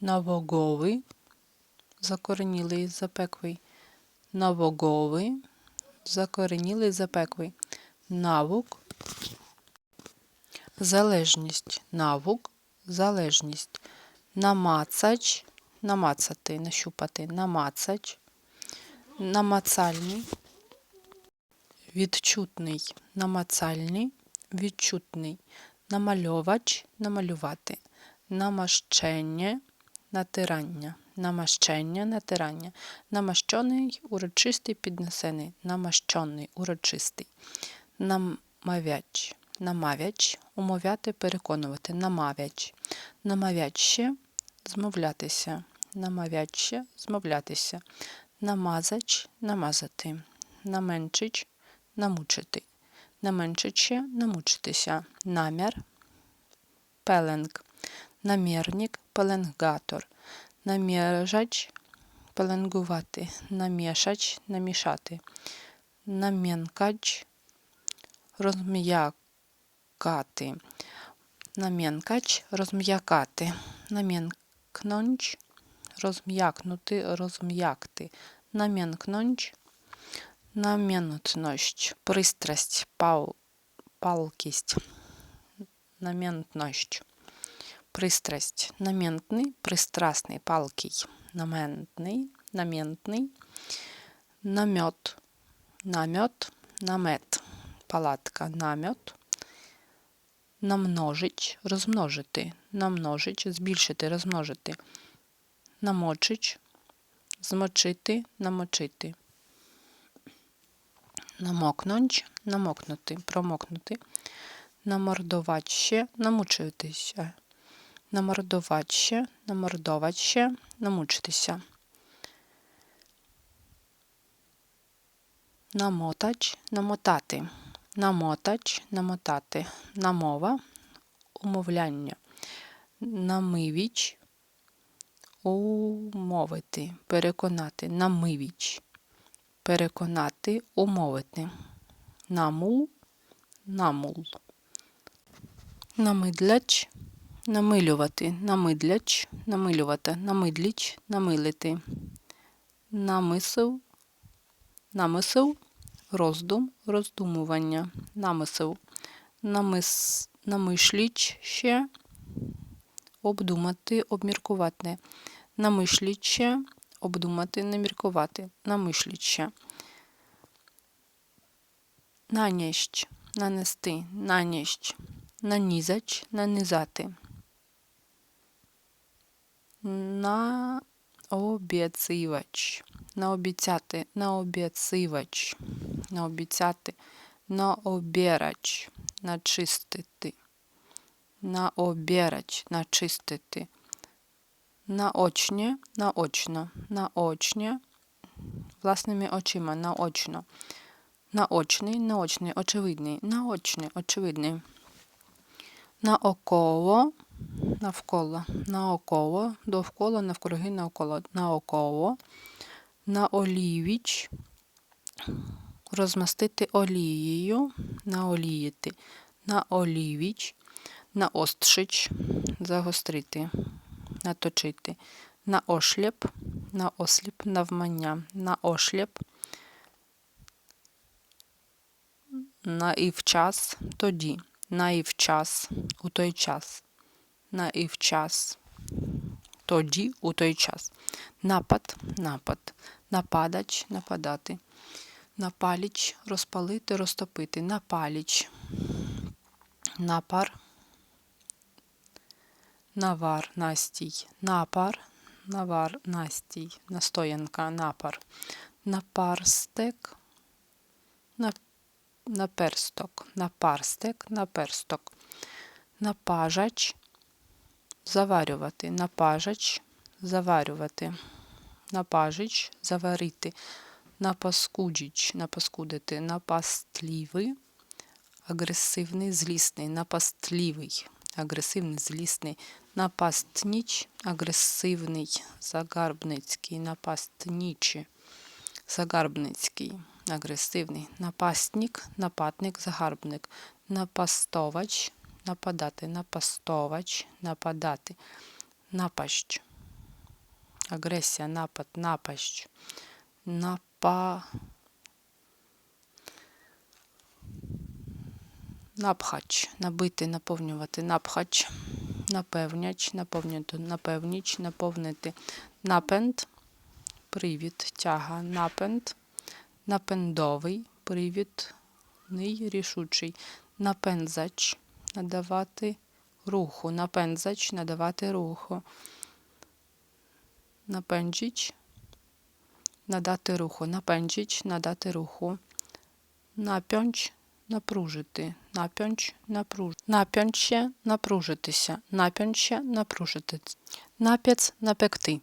Навоговий, закоренілий, запеклий. Навоговий, закоренілий, запеклий. Навук, залежність. Навук, залежність. Намацач, намацати, нащупати. Намацач. Намацальний, відчутний. Намацальний, відчутний. Намальовач, намалювати. Намащення, натирання. Намащення, натирання. Намащений, урочистий, піднесений. Намащений, урочистий. Намавяч. Намавяч, умовляти, переконувати. Намавяч. Намавяще, змовлятися. Намавяще, змовлятися. Намазач, намазати. Наменчич, намучити. Наменчиче, намучитися. Намір, пеленг. Намірник, пеленгатор. Наміжач, пеленгувати. Намішач, намішати. Нам'янкач, розм'якати. Нам'янкач, розм'якати. Нам'янкнонч, розм'якнути, розм'якти. Нам'янкнонч, нам'янутність, пристрасть, пал, палкість. Нам'янтність, пристрасть. Нам'янтний, пристрасний, палкий. Наментний, нам'янтний. Намет, намет, намет. Палатка, намет. Намножить, розмножити. Намножить, збільшити, розмножити. Намочич, змочити, намочити. Намокнонч, намокнути, промокнути. Намордоваще, намучитися. Намордоваще, намордоваще, намучитися. Намотач, намотати. Намотач, намотати. Намова, умовляння. Намивіч, умовити, переконати. Намивіч, переконати, умовити. Намул, намул. Намидляч, намилювати. Намидляч, намилювати. Намидліч, намилити. Намисел, намисел, роздум, роздумування. Намисел. Намис, намишліч ще, обдумати, обміркувати. Намишліче, обдумати, наміркувати. Намишліче. Наніщ, нанести, наніщ. Нанізач, нанизати. На обіцивач. Наобіцяти, наобіцивач. Наобіцяти. Наобірач. Начистити. Наобірач. Начистити. Наочнє, наочно. Наочнє. Власними очима. Наочно. Наочний, наочний, очевидний. Наочний, очевидний. Наоколо, навколо, наоколо, довкола, навкруги, наоколо, наоколо, наолівіч, розмастити олією, наоліяти, наолівіч, наострич, загострити, наточити, наошліп, наосліп, навмання, наошліп, наівчас, тоді наівчас, у той час. Наівчас. Тоді у той час. Напад, напад. Нападач, нападати. Напаліч, розпалити, розтопити. Напаліч. Напар. Навар, настій. Напар. Навар, настій. Настоянка, напар. Напарстек. Напар наперсток, напарстек, наперсток, напажач, заварювати, напажач, заварювати, напажич, заварити, напаскуджіч, напаскудити, напастлівий, агресивний, злісний, напастлівий, агресивний, злісний, напастніч, агресивний, загарбницький, напастнічі, загарбницький агресивний, напастник, нападник, загарбник, напастовач, нападати, напастовач, нападати, напащ, агресія, напад, напащ, напа. Напхач, набити, наповнювати, напхач, напевняч, наповнювати, напевніч, наповнити, напенд, привід, тяга, напенд, напендовий, привід, ний, рішучий, напензач, надавати руху, напензач, надавати руху, напенджіч, надати руху, напенджіч, надати руху, напьонч, напружити, напьонч, напруж, напьонще, напружитися, напьонще, напружити, нап'яц, напекти,